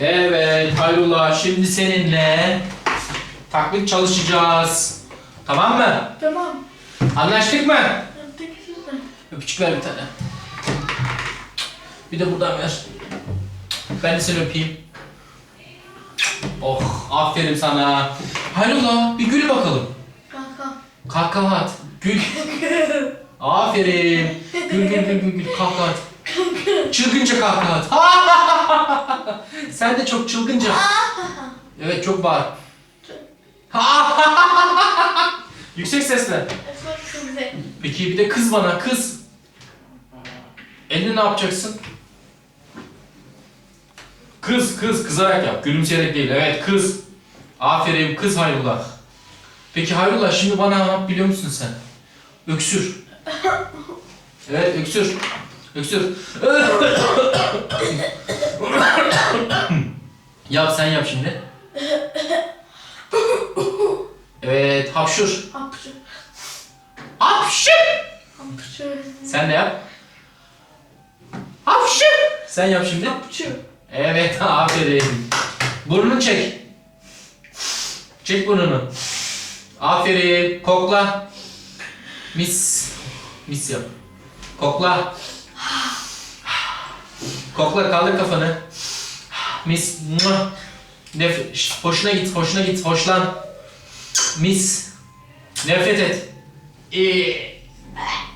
Evet Hayrullah şimdi seninle taklit çalışacağız. Tamam mı? Tamam. Anlaştık mı? Şimdi. Öpücük ver bir tane. Bir de buradan ver. Ben de seni öpeyim. Oh aferin sana. Hayrullah bir gül bakalım. Kanka. Kahkaha at. Gül. Aferin. Gül gül gül gül gül kahkaha at. Çılgınca kahkaha at. Sen de çok çılgınca. Evet çok bağır. Yüksek sesle. Peki bir de kız bana kız. Elini ne yapacaksın? Kız kız kızarak yap. Gülümseyerek değil. Evet kız. Aferin kız Hayrullah. Peki Hayrullah şimdi bana ne yap biliyor musun sen? Öksür. Evet öksür. Öksür. yap sen yap şimdi. Evet hapşur. Hapşı. Hapşur. Hapşı. Sen de yap. Hapşı. Sen yap şimdi. Hapşı. Evet aferin. Burnunu çek. Çek burnunu. Aferin. Kokla. Mis. Mis yap. Kokla. Kokla kaldır kafanı. Mis. Nef hoşuna git, hoşuna git, hoşlan. Mis. Nefret et. İyi.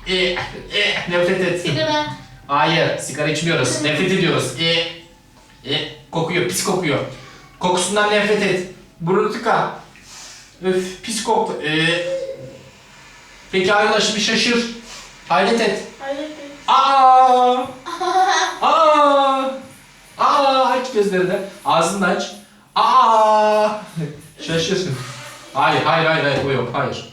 İyi. İyi. Nefret et. Sigara. Hayır, sigara içmiyoruz. Nefret ediyoruz. E, e, kokuyor, pis kokuyor. Kokusundan nefret et. Burnu tıka. Öf, pis koktu. E. Peki arkadaş bir şaşır. Hayret et. Hayır. Aa! Aa! Aa! Aç gözlerini. Ağzını aç. Aa! Şaşır. Hayır, hayır, hayır, hayır, o yok, hayır.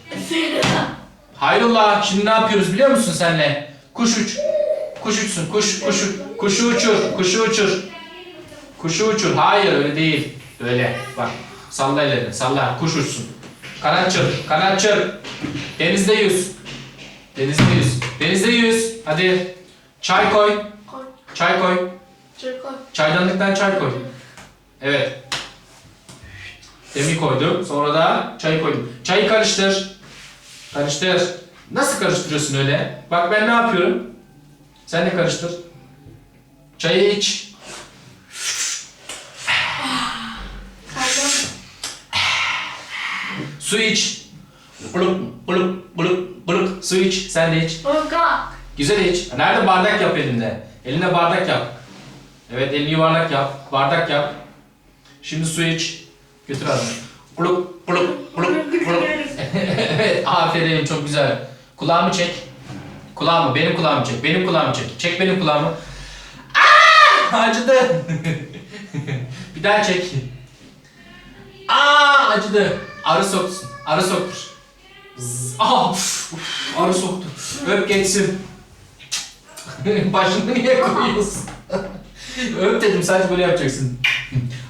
Hayrullah şimdi ne yapıyoruz biliyor musun senle? Kuş uç. Kuş uçsun. Kuş kuşu kuşu uçur. Kuşu uçur. Kuşu uçur. Hayır öyle değil. Öyle. Bak. Salla ellerini. Salla. Kuş uçsun. Kanat çır. Kanat çır. Denizde yüz. Denizde yüz. Denizde yüz. Hadi. Çay koy. Koy. Çay koy. Çay koy. Çaydanlıktan çay koy. Evet. Demir koydum. Sonra da çayı koydum. Çayı karıştır. Karıştır. Nasıl karıştırıyorsun öyle? Bak ben ne yapıyorum? Sen de karıştır. Çayı iç. Su iç. Buluk buluk buluk buluk. Su iç. Sen de iç. Kanka. Güzel iç. Nerede bardak yap elinde? Eline bardak yap. Evet elini yuvarlak yap. Bardak yap. Şimdi su iç. Götür ağzına. Buluk buluk buluk buluk. evet aferin çok güzel. Kulağımı çek. Kulağımı benim kulağımı çek. Benim kulağımı çek. Çek benim kulağımı. Aa! Acıdı. Bir daha çek. Aa acıdı. Arı soksun. Arı soktur. Aa, arı soktu. Öp geçsin. Başını niye koyuyorsun? Öp dedim sadece böyle yapacaksın.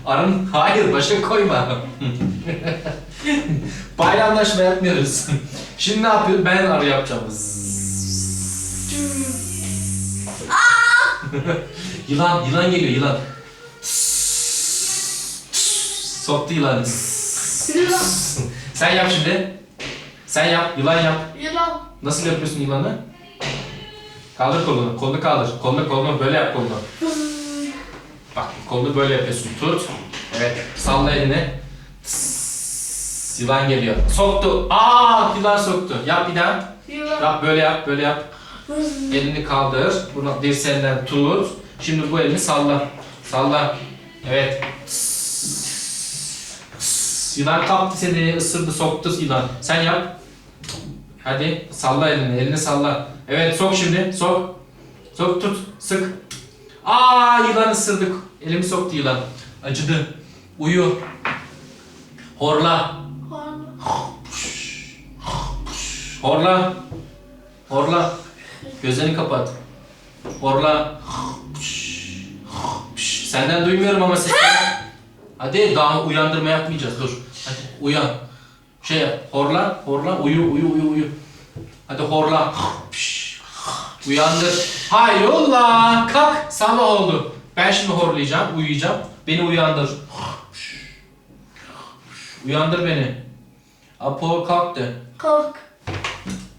Arın hayır başa koyma. Bayramlaşma yapmıyoruz. Şimdi ne yapıyoruz? Ben arı yapacağım. yılan, yılan geliyor yılan. Soktu yılanı. Yılan. Sen yap şimdi. Sen yap, yılan yap. Yılan. Nasıl yapıyorsun yılanı? Kaldır kolunu, kolunu kaldır. Kolunu, kolunu böyle yap kolunu. Kolunu böyle yapıyorsun. Tut. Evet. Salla elini. Tıs, Yılan geliyor. Soktu. Aa, yılan soktu. Yap bir daha. Yılan. Yap böyle yap, böyle yap. Elini kaldır. Bunu dirseğinden tut. Şimdi bu elini salla. Salla. Evet. Tıs, tıs. Yılan kaptı seni, ısırdı, soktu yılan. Sen yap. Hadi salla elini, elini salla. Evet sok şimdi, sok. Sok tut, sık. Aa yılan ısırdık. Elimi soktu yılan. Acıdı. Uyu. Horla. Horla. Horla. Gözlerini kapat. Horla. Senden duymuyorum ama sesini. Hadi daha uyandırma yapmayacağız. Dur. Hadi uyan. Şey yap. Horla. Horla. Uyu uyu uyu uyu. Hadi horla. Uyandır. Hayrola. Kalk. Sabah oldu. Ben şimdi horlayacağım, uyuyacağım. Beni uyandır. Uyandır beni. Apo kalktı. Kalk.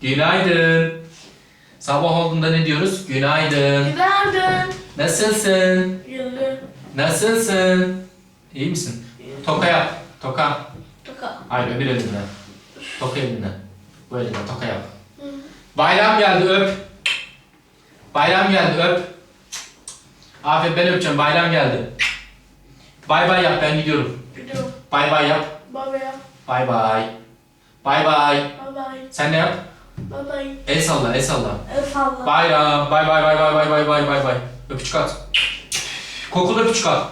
Günaydın. Sabah olduğunda ne diyoruz? Günaydın. Günaydın. Nasılsın? Yıldız. Nasılsın? İyi misin? Toka yap. Toka. Toka. Hayır öbür elinden. Toka elinden. Bu elinden toka yap. Bayram geldi öp. Bayram geldi öp. Aferin ben öpeceğim. Bayram geldi. Bay bay yap ben gidiyorum. Gidiyorum. Bay bay yap. Babaya. Bay bay. Bay bay. Bye bye. Sen ne yap? Bye bye. El salla el salla. El salla. Bayram. Bay bay bay bay bay bay bay bay bay. Öpücük at. Kokulu öpücük at.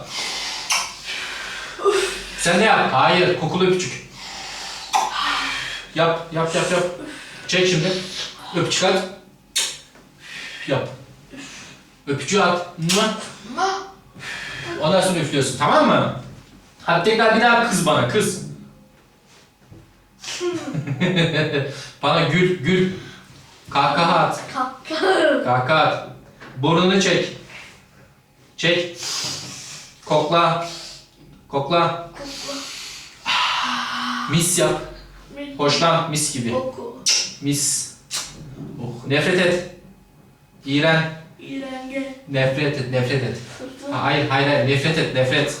Sen de yap. Hayır, kokulu öpücük. Yap, yap, yap, yap. Çek şimdi. Öpücük at. Yap. Öpücüğü at. Ondan sonra üflüyorsun, tamam mı? Hadi tekrar bir daha kız bana, kız. bana gül, gül. Kahkaha at. Kahkaha at. Burnunu çek. Çek. Kokla. Kokla. Mis yap. Hoşlan mis gibi. Mis. Oh, nefret et. İğren. İrenge. Nefret et, nefret et. Ha, Hayır, hayır, hayır. Nefret et, nefret.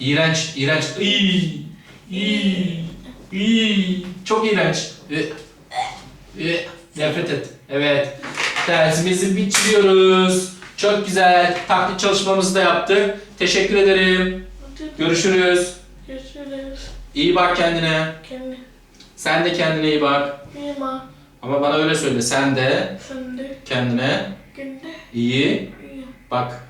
İğrenç, iğrenç. İyi. İyi. İyi. Çok iğrenç. Nefret et. Evet. Dersimizi bitiriyoruz. Çok güzel. Taklit çalışmamızı da yaptık. Teşekkür ederim. Görüşürüz. Görüşürüz. İyi bak kendine. Kendi. Sen de kendine iyi bak. Yema. Ama bana öyle söyle. Sen de Sen de. kendine Günde. İyi. Bak